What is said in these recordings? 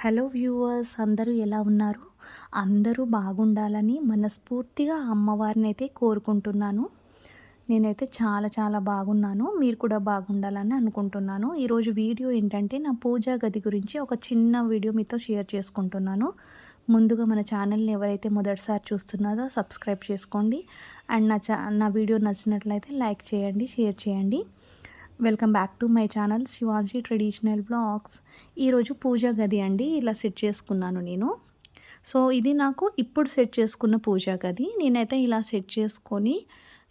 Hello viewers అందరూ ఎలా ఉన్నారు? అందరూ బాగుండాలని మనస్ఫూర్తిగా అమ్మవారిని అయితే కోరుకుంటున్నాను. నేనైతే చాలా చాలా బాగున్నాను. మీరు కూడా బాగుండాలని అనుకుంటున్నాను. ఈరోజు వీడియో ఏంటంటే నా పూజా గది గురించి ఒక చిన్న వీడియో మీతో షేర్ చేసుకుంటున్నాను. ముందుగా మన ఛానల్ని ఎవరైతే మొదటిసారి చూస్తున్నారో సబ్స్క్రైబ్ చేసుకోండి. అండ్ నా చా నా వీడియో నచ్చినట్లయితే లైక్ చేయండి షేర్ చేయండి. Welcome back to my channel Shivaji traditional blogs. ఈరోజు పూజ గది అండి ఇలా సెట్ చేసుకున్నాను నేను. సో ఇది నాకు ఇప్పుడు సెట్ చేసుకున్న పూజా గది. నేనైతే ఇలా సెట్ చేసుకొని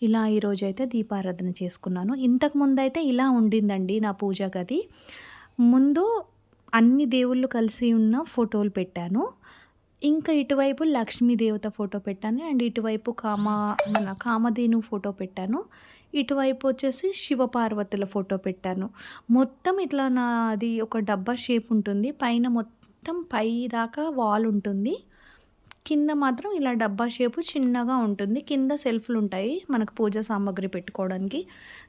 ఇలా ఈరోజు అయితే దీపారాధన చేసుకున్నాను. ఇంతకు ముందు అయితే ఇలా ఉండిందండి నా పూజా గది. ముందు అన్ని దేవుళ్ళు కలిసి ఉన్న ఫోటోలు పెట్టాను. ఇంకా ఇటువైపు లక్ష్మీదేవత ఫోటో పెట్టాను. అండ్ ఇటువైపు కామ మన కామధేను ఫోటో పెట్టాను. ఇటువైపు వచ్చేసి శివపార్వతుల ఫోటో పెట్టాను. మొత్తం ఇట్లా నాది ఒక డబ్బా షేప్ ఉంటుంది. పైన మొత్తం పై దాకా వాల్ ఉంటుంది. కింద మాత్రం ఇలా డబ్బా షేపు చిన్నగా ఉంటుంది. కింద సెల్ఫ్లు ఉంటాయి మనకు పూజ సామాగ్రి పెట్టుకోవడానికి.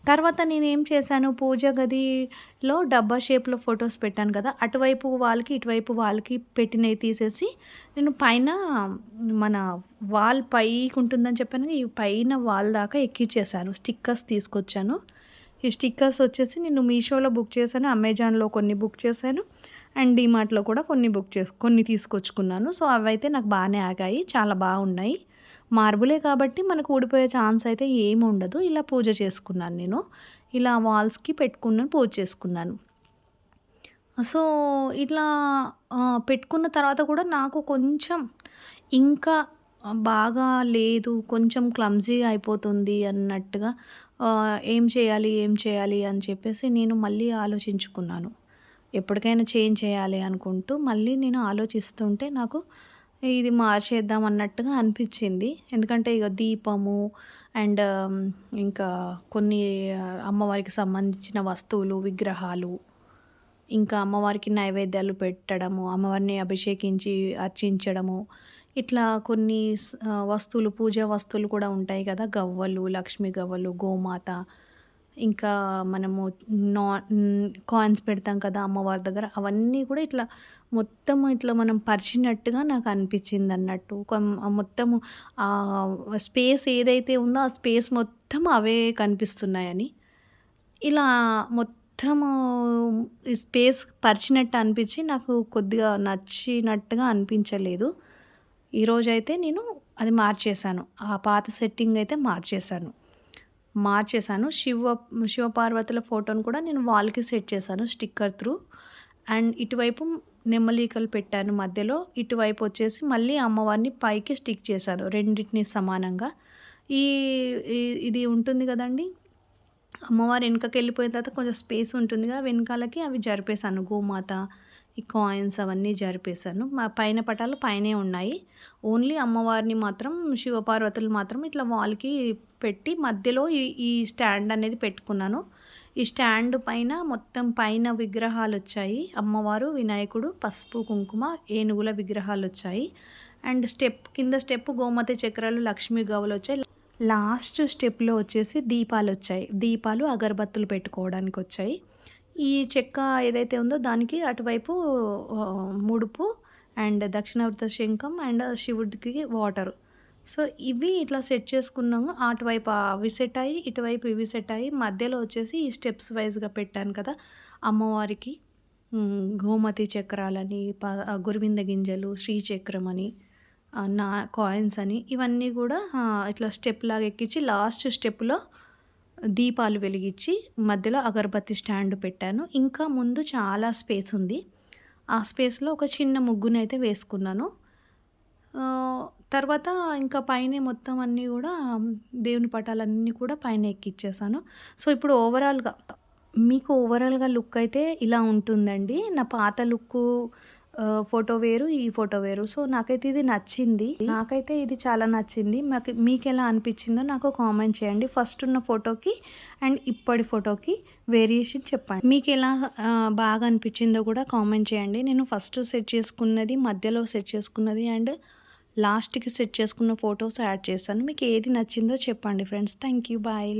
తర్వాత నేనేం చేశాను? పూజ గదిలో డబ్బా షేప్లో ఫొటోస్ పెట్టాను కదా అటువైపు వాళ్ళకి ఇటువైపు వాళ్ళకి పెట్టినవి తీసేసి నేను పైన మన వాల్ పైకి ఉంటుందని చెప్పాను ఈ పైన వాల్ దాకా ఎక్కిచ్చేసాను స్టిక్కర్స్ తీసుకొచ్చాను. ఈ స్టిక్కర్స్ వచ్చేసి నేను మీషోలో బుక్ చేశాను అమెజాన్లో కొన్ని బుక్ చేశాను. అండ్ డిమార్ట్లో కూడా కొన్ని బుక్ చేసు కొన్ని తీసుకొచ్చుకున్నాను. సో అవైతే నాకు బాగానే ఆగాయి చాలా బాగున్నాయి. మార్బులే కాబట్టి మనకు ఊడిపోయే ఛాన్స్ అయితే ఏమి ఉండదు. ఇలా పూజ చేసుకున్నాను నేను. ఇలా వాల్స్కి పెట్టుకున్నాను పూజ చేసుకున్నాను. సో ఇట్లా పెట్టుకున్న తర్వాత కూడా నాకు కొంచెం ఇంకా బాగా లేదు కొంచెం క్లమ్జీగా అయిపోతుంది అన్నట్టుగా ఏం చేయాలి ఏం చేయాలి అని చెప్పేసి నేను మళ్ళీ ఆలోచించుకున్నాను. ఎప్పటికైనా చేంజ్ చేయాలి అనుకుంటూ మళ్ళీ నేను ఆలోచిస్తుంటే నాకు ఇది మార్చేద్దాం అన్నట్టుగా అనిపించింది. ఎందుకంటే ఇక దీపము అండ్ ఇంకా కొన్ని అమ్మవారికి సంబంధించిన వస్తువులు విగ్రహాలు ఇంకా అమ్మవారికి నైవేద్యాలు పెట్టడము అమ్మవారిని అభిషేకించి అర్చించడము ఇట్లా కొన్ని వస్తువులు పూజా వస్తువులు కూడా ఉంటాయి కదా గవ్వలు లక్ష్మీ గవ్వలు గోమాత ఇంకా మనము నా కాయిన్స్ పెడతాం కదా అమ్మవారి దగ్గర అవన్నీ కూడా ఇట్లా మొత్తం ఇట్లా మనం పరిచినట్టుగా నాకు అనిపించింది అన్నట్టు. మొత్తము స్పేస్ ఏదైతే ఉందో ఆ స్పేస్ మొత్తం అవే కనిపిస్తున్నాయని. ఇలా మొత్తము స్పేస్ పరిచినట్టు అనిపించి నాకు కొద్దిగా నచ్చినట్టుగా అనిపించలేదు. ఈరోజైతే నేను అది మార్చేశాను. ఆ పాత సెట్టింగ్ అయితే మార్చేశాను. మార్చేశాను. శివ శివపార్వతుల ఫోటోను కూడా నేను వాల్కి సెట్ చేశాను స్టిక్కర్ త్రూ. అండ్ ఇటువైపు నెమ్మలీకలు పెట్టాను మధ్యలో. ఇటువైపు వచ్చేసి మళ్ళీ అమ్మవారిని పైకి స్టిక్ చేశాను రెండింటిని సమానంగా. ఈ ఇది ఉంటుంది కదండి? అమ్మవారు వెనుకకి వెళ్ళిపోయిన తర్వాత కొంచెం స్పేస్ ఉంటుంది కదా వెనకాలకి అవి జరిపేశాను గోమాత. ఈ కాయిన్స్ అవన్నీ జరిపేశాను. మా పైన పటాలు పైనే ఉన్నాయి. ఓన్లీ అమ్మవారిని మాత్రం శివపార్వతులు మాత్రం ఇట్లా వాల్కి పెట్టి మధ్యలో ఈ ఈ స్టాండ్ అనేది పెట్టుకున్నాను. ఈ స్టాండ్ పైన మొత్తం పైన విగ్రహాలు వచ్చాయి. అమ్మవారు వినాయకుడు పసుపు కుంకుమ ఏనుగుల విగ్రహాలు వచ్చాయి. అండ్ స్టెప్ కింద స్టెప్ గోమతి చక్రాలు లక్ష్మీ గవులు వచ్చాయి. లాస్ట్ స్టెప్లో వచ్చేసి దీపాలు వచ్చాయి. దీపాలు అగరబత్తులు పెట్టుకోవడానికి వచ్చాయి ఈ చెక్క ఏదైతే ఉందో దానికి అటువైపు ముడుపు అండ్ దక్షిణావృత శంఖం అండ్ శివుడికి వాటర్. సో ఇవి ఇట్లా సెట్ చేసుకున్నాము. అటువైపు అవి సెట్ అయ్యి ఇటువైపు ఇవి సెట్ అయ్యి మధ్యలో వచ్చేసి ఈ స్టెప్స్ వైజ్గా పెట్టాను కదా అమ్మవారికి. గోమతి చక్రాలని ప గురువింద గింజలు శ్రీచక్రం అని నా కాయిన్స్ అని ఇవన్నీ కూడా ఇట్లా స్టెప్ లాగా ఎక్కించి లాస్ట్ స్టెప్లో దీపాలు వెలిగించి మధ్యలో అగరబత్తి స్టాండ్ పెట్టాను. ఇంకా ముందు చాలా స్పేస్ ఉంది. ఆ స్పేస్లో ఒక చిన్న ముగ్గుని అయితే వేసుకున్నాను తర్వాత ఇంకా పైన మొత్తం అన్నీ కూడా దేవుని పటాలన్నీ కూడా పైన ఎక్కిచ్చేసాను. సో ఇప్పుడు ఓవరాల్గా మీకు ఓవరాల్గా లుక్ అయితే ఇలా ఉంటుందండి. నా పాత లుక్కు ఫోటో వేరు ఈ ఫోటో వేరు. సో నాకైతే ఇది నచ్చింది. నాకైతే ఇది చాలా నచ్చింది. మాకు మీకు ఎలా అనిపించిందో నాకు కామెంట్ చేయండి. ఫస్ట్ ఉన్న ఫోటోకి అండ్ ఇప్పటి ఫోటోకి వేరియేషన్ చెప్పండి. మీకు ఎలా బాగా అనిపించిందో కూడా కామెంట్ చేయండి. నేను ఫస్ట్ సెట్ చేసుకున్నది మధ్యలో సెట్ చేసుకున్నది అండ్ లాస్ట్కి సెట్ చేసుకున్న ఫొటోస్ యాడ్ చేశాను. మీకు ఏది నచ్చిందో చెప్పండి ఫ్రెండ్స్. Thank you bye.